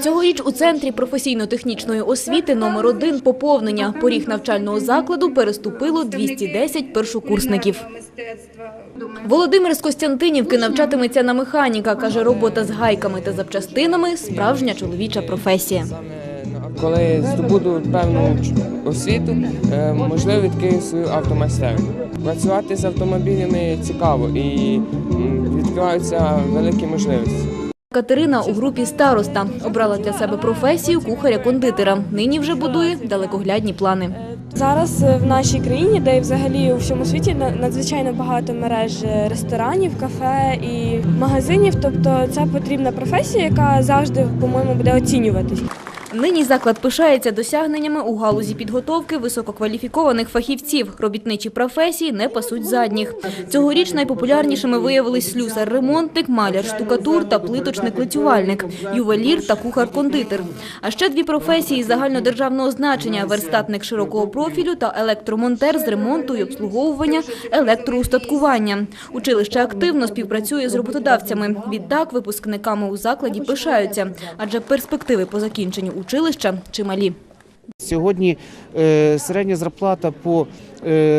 Цьогоріч у центрі професійно-технічної освіти номер один поповнення. Поріг навчального закладу переступило 210 першокурсників. Володимир з Костянтинівки навчатиметься на механіка. Каже, робота з гайками та запчастинами – справжня чоловіча професія. Коли здобуду певну освіту, е, можливо, відкрию свою автомайстерню. Працювати з автомобілями цікаво і відкриваються великі можливості. Катерина у групі староста обрала для себе професію кухаря-кондитера. Нині вже будує далекоглядні плани. Зараз е, в нашій країні, де і взагалі у всьому світі надзвичайно багато мереж е, ресторанів, кафе і магазинів. Тобто це потрібна професія, яка завжди, по-моєму, буде оцінюватись. Нині заклад пишається досягненнями у галузі підготовки висококваліфікованих фахівців. Робітничі професії не пасуть задніх. Цьогоріч найпопулярнішими виявились слюсар-ремонтник, маляр-штукатур та плиточник-лицювальник, ювелір та кухар-кондитер. А ще дві професії загальнодержавного значення – верстатник широкого профілю та електромонтер з ремонту і обслуговування електроустаткування. Училище активно співпрацює з роботодавцями. Відтак випускниками у закладі пишаються, адже перспективи по закінченню училища чималі. Сьогодні е, середня зарплата по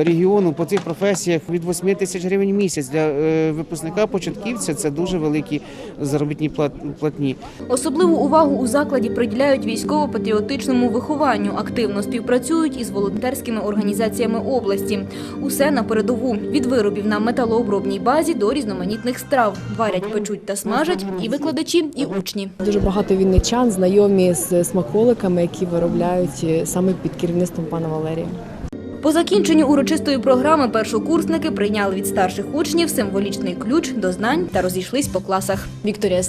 регіону по цих професіях від 8 тисяч гривень в місяць. Для е, випускника початківця це дуже великі заробітні плат- платні. Особливу увагу у закладі приділяють військово-патріотичному вихованню. Активно співпрацюють із волонтерськими організаціями області. Усе на передову. Від виробів на металообробній базі до різноманітних страв. Варять, печуть та смажать і викладачі, і учні. Дуже багато вінничан знайомі з смаколиками, які виробляють е, саме під керівництвом пана Валерія. По закінченню урочистої програми першокурсники прийняли від старших учнів символічний ключ до знань та розійшлись по класах. Вікторія.